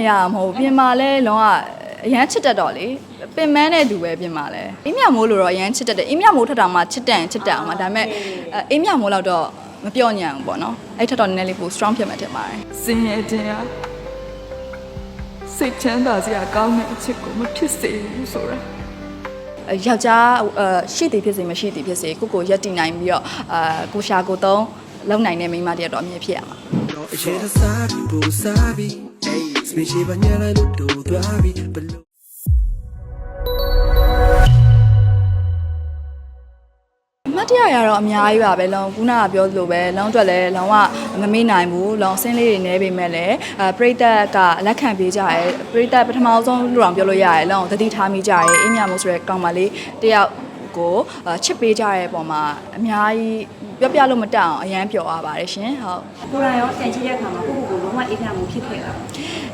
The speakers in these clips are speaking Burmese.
နေရမှာမဟုတ်ဘူးပြင်မာလဲလုံးဝအရန်ချစ်တတ်တော့လေပင်မန်းတဲ့သူပဲပြင်မာလဲအင်းမြမိုးလို့တော့အရန်ချစ်တတ်တယ်အင်းမြမိုးထက်တောင်မှချစ်တန်ချစ်တန်အောင်ပါဒါပေမဲ့အဲအင်းမြမိုးလောက်တော့မပြော့ညံဘူးပေါ့နော်အဲ့ထက်တော့နည်းနည်းလေးပို strong ဖြစ်မှထင်ပါတယ်စင်ရတင်ရစိတ်ချမ်းသာစရာကောင်းတဲ့အချက်ကိုမဖြစ်စေဘူးဆိုတာအဲယောက်ျားအဲရှိသည်ဖြစ်စေမရှိသည်ဖြစ်စေကိုကိုရက်တည်နိုင်ပြီးတော့အာကိုရှာကိုသုံးလုံနိုင်တဲ့မိန်းမတယောက်တော့အမြင်ဖြစ်ရမှာအရှိတစားပြီးပူစားပြီး စပင်ရှိပါညာလိုက်လို့တူသွားပြီးဘလို့အမတ်တရရတော့အများကြီးပါပဲလုံးခုနကပြောသလိုပဲလုံးအတွက်လည်းလုံးဝမမေ့နိုင်ဘူးလုံးအစင်းလေးတွေနဲပေမဲ့လည်းအဲပရိသတ်ကလက်ခံပေးကြရဲပရိသတ်ပထမဆုံးလူတော်ပြောလို့ရတယ်လုံးသတိထားမိကြရဲအင်းမြမို့ဆိုရဲကောင်မလေးတယောက်ကိုအာချစ်ပေးကြရဲပုံမှာအများကြီးပြောပြလို့မတတ်အောင်အရန်ပျော်သွားပါတယ်ရှင်ဟုတ်ကိုယ်တိုင်ရောပြန်ကြည့်တဲ့အခါမှာကိုယ့်ကိုယ်ကိုလုံးဝအိမ်ခံမှုဖြစ်ခဲ့တာ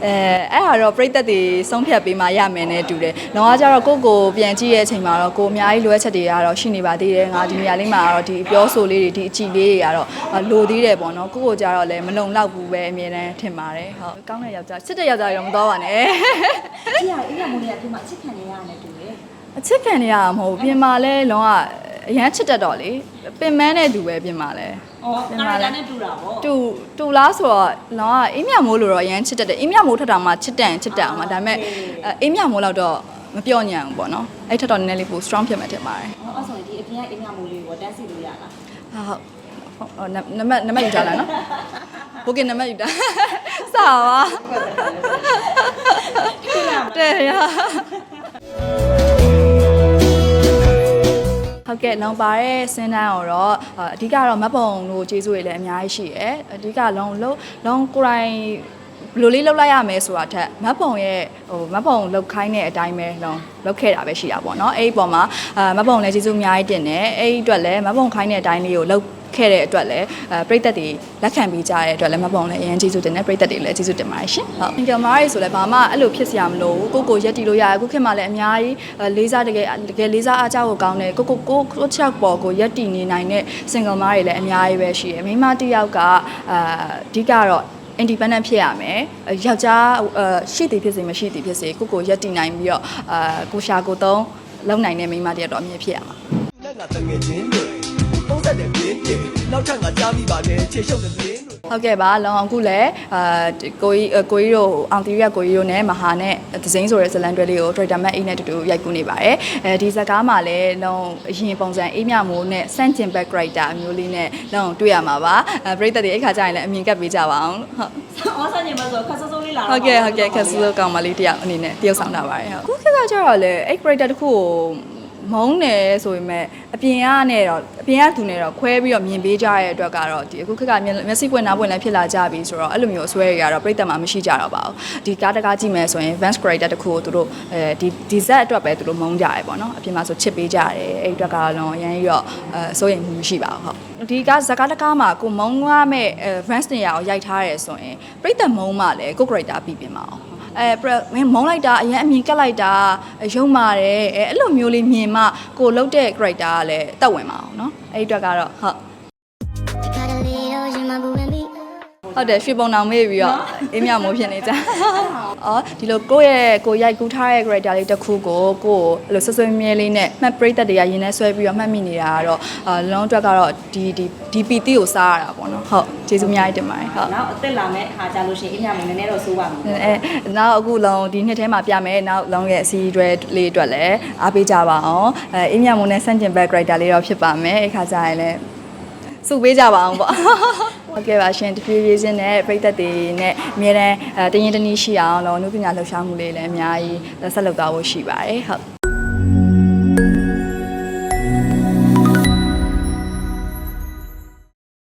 အဲအဲ့ဟာတော့ပြိသက်တွေဆုံးဖြတ်ပေးမှရမယ်နဲ့တူတယ်။လောကကြတော့ကိုယ့်ကိုယ်ပြန်ကြည့်ရဲ့အချိန်မှာတော့ကိုယ်အများကြီးလိုအပ်ချက်တွေကတော့ရှိနေပါသေးတယ်။ငါဒီနေရာလေးမှာကတော့ဒီပြောဆိုလေးတွေဒီအကြည့်လေးတွေကတော့လိုသေးတယ်ပေါ့နော်။ကိုယ့်ကိုယ်ကြတော့လည်းမလုံလောက်ဘူးပဲအမြဲတမ်းထင်ပါတယ်။ဟုတ်ကောင်းတဲ့ယောက်ျားစစ်တဲ့ယောက်ျားရောမတော်ပါနဲ့ကြည့်ရအိမ်ခံမှုတွေကဒီမှာအချစ်ခံနေရတယ်တူတယ်။အချစ်ခံနေရမှာမဟုတ်ဘူးပြင်မာလဲလုံးဝ အရန်ချစ်တတ်တော့လေပင်မန်းတဲ့သူပဲပြင်မာလဲ။အော်ကာရီတာနဲ့တူတာပေါ့တူတူလားဆိုတော့လောကအေးမြမိုးလို့တော့အရန်ချစ်တတ်တယ်အေးမြမိုးထက်တောင်မှချစ်တန်ချစ်တန်အောင်ပါဒါပေမဲ့အဲအေးမြမိုးလောက်တော့မပြော့ညံဘူးပေါ့နော်အဲ့ထက်တော့နည်းနည်းလေးပို strong ဖြစ်မှထင်ပါတယ်။အော်ဆိုရင်ဒီအပြင်ကအိမ်ခံမှုလေးကိုတန်းစီလို့ရလားဟာဟုတ်ဟုတ်နနမနမယူထားလားနော်ဘိုကင်နမယူတာစာပါ။တွေ့ရမှာတဲ့ရ ဟုတ်ကဲ့လောင်ပါတဲ့စင်းတန်းကိုတော့အဓိကတော့မတ်ပုံတို့ကျေးဇူးတွေလည်းအများကြီးရှိရယ်အဓိကလောင်လုံးလောင်ကိုယ်တိုင် ဘယ်လိုလေးလှုပ်လိုက်ရမယ်ဆိုတာထက်မတ်ပုံရဲ့ဟိုမတ်ပုံလှုပ်ခိုင်းတဲ့အတိုင်းပဲလောင်လှုပ်ခဲ့တာပဲရှိတာပေါ့နော်အဲ့ဒီပုံမှာအာမတ်ပုံလည်းကျေးဇူးအများကြီးတင်တယ်အဲ့ဒီအတွက်လည်းမတ်ပုံခိုင်းတဲ့အတိုင်းလေးကိုလှုပ်ခဲ့တဲ့အတွက်လည်းအဲပရိသတ်တွေလက်ခံပေးကြတဲ့အတွက်လည်းမပုံလည်းအရင်ကျေးဇူးတင်တယ်ပရိသတ်တွေလည်းကျေးဇူးတင်ပါတယ်ရှင်ဟုတ်အင်ဂျယ်မားရီဆိုလည်းဘာမှအဲ့လိုဖြစ်စရာမလိုဘူးကိုကိုရက်တီလို့ရတယ်အခုခေတ်မှာလည်းအများကြီးအဲလေးစားတကယ်တကယ်လေးစားအားကြောက်ကိုကောင်းတယ်ကိုကိုကိုကိုချက်ပေါ်ကိုရက်တီနေနိုင်တဲ့ single မားတွေလည်းအများကြီးပဲရှိတယ်မိန်းမတစ်ယောက်ကအာအဓိကတော့ independent ဖြစ်ရမယ်ယောက်ျားအရှိသည်ဖြစ်စေမရှိသည်ဖြစ်စေကိုကိုရက်တီနိုင်ပြီးတော့အာကိုရှာကိုသုံးလုံနိုင်တဲ့မိန်းမတစ်ယောက်တော့အမြင်ဖြစ်ရမှာလက်ငါတငယ်ချင်းတွေပုံစံတဲ့ပြင်းတွေနောက်ထပ်ငါကြားမိပါတယ်ခြေရှုပ်တဲ့ပြင်းတွေ ဟုတ်ကဲ့ပါလောင်အောင်ခုလည်းအာကိုကြီးကိုကြီးတို့အောင်တီရီကကိုကြီးတို့နဲ့မဟာနဲ့ဒဇိန်းဆိုတဲ့ဇလန်တွဲလေးကို Trader Mac အိနဲ့တူတူရိုက်ကူးနေပါတယ်အဲဒီဇာကားမှာလည်းလောင်အရင်ပုံစံအေးမြမိုးနဲ့စန့်ကျင် back character အမျိုးလေးနဲ့လောင်တွေ့ရမှာပါအဲပရိသတ်တွေအခါကျရင်လည်းအမြင်ကပ်ပေးကြပါအောင်ဟုတ်။အော်ဆိုရင်မဆိုခက်ဆိုးဆိုးလေးလာဟုတ်ကဲ့ဟုတ်ကဲ့ခက်ဆူဆူကောင်မလေးတယောက်အနေနဲ့တယောက်ဆောင်တာပါတယ်ဟုတ်ခုခေတ်ကကျတော့လေအဲ့ character တစ်ခုကို မုန်းတယ်ဆိုပေမဲ့အပြင်ကနဲ့တော့အပြင်ကသူနဲ့တော့ခွဲပြီးတော့မြင်ပေးကြရတဲ့အတွက်ကတော့ဒီအခုခေတ်ကမျက်မျက်စိပွင့်နားပွင့်လည်းဖြစ်လာကြပြီဆိုတော့အဲ့လိုမျိုးအစွဲတွေကတော့ပြိတ္တမှာမရှိကြတော့ပါဘူးဒီကားတကားကြည့်မယ်ဆိုရင် Vans character တစ်ခုကိုသူတို့အဲဒီဒီဇက်အတွက်ပဲသူတို့မုန်းကြရပေါ့နော်အပြင်မှာဆိုချစ်ပေးကြရတယ်အဲ့ဒီအတွက်ကတော့လုံးအရင်ကြီးတော့အဲစိုးရိမ်မှုမရှိပါဘူးဟုတ်ဒီကားဇကားတကားမှာကိုမုန်းရမဲ့အဲ Vans နေရာကိုရိုက်ထားရဲဆိုရင်ပြိတ္တမုန်းမှလည်းကို character ပြီးပြင်ပါအောင် အဲပရမင်းမုံလိုက်တာအရင်အမြင်ကက်လိုက်တာရုံမာတယ်အဲအဲ့လိုမျိုးလေးမြင်မှကိုလုတ်တဲ့ character ကလည်းတက်ဝင်ပါအောင်เนาะအဲ့ဒီအတွက်ကတော့ဟုတ် ဟုတ်တယ်ရွှေပုံတောင်မေ့ပြီးတော့အေးမြမိုးဖြစ်နေကြ။အော်ဒီလိုကိုယ့်ရဲ့ကိုရိုက်ကူးထားတဲ့ character လေးတစ်ခုကိုကိုယ်အဲ့လိုဆွဆွဲမြဲလေးနဲ့မှတ်ပရိသတ်တွေကရင်ထဲဆွဲပြီးတော့မှတ်မိနေတာကတော့အာလုံးအတွက်ကတော့ဒီဒီဒီ PT ကိုစားရတာပေါ့နော်။ဟုတ်ကျေးဇူးအများကြီးတင်ပါတယ်ဟုတ်။နောက်အသက်လာမဲ့အခါကြလို့ရှိရင်အိမ်ခံမှုနည်းနည်းတော့ဆိုးပါမယ်အဲနောက်အခုလုံးဒီနှစ်ထဲမှာပြမယ်နောက်လုံးရဲ့အစီအတွေလေးအတွက်လည်းအားပေးကြပါအောင်အဲအင်းမြတ်မုံနဲ့စန့်ကျင်ဘက် character လေးတော့ဖြစ်ပါမယ်အခါကျရင်လည်းစုပေးကြပါအောင်ပေါ့ ဟုတ်ကဲ့ပါရှင်တဖြည်းဖြည်းချင်းနဲ့ပြည်သက်တွေနဲ့အများတန်းအဲတရင်တနည်းရှိအောင်လုံးအနုပညာလှူရှားမှုလေးလည်းအများကြီးဆက်လုပ်သွားဖို့ရှိပါတယ်ဟုတ်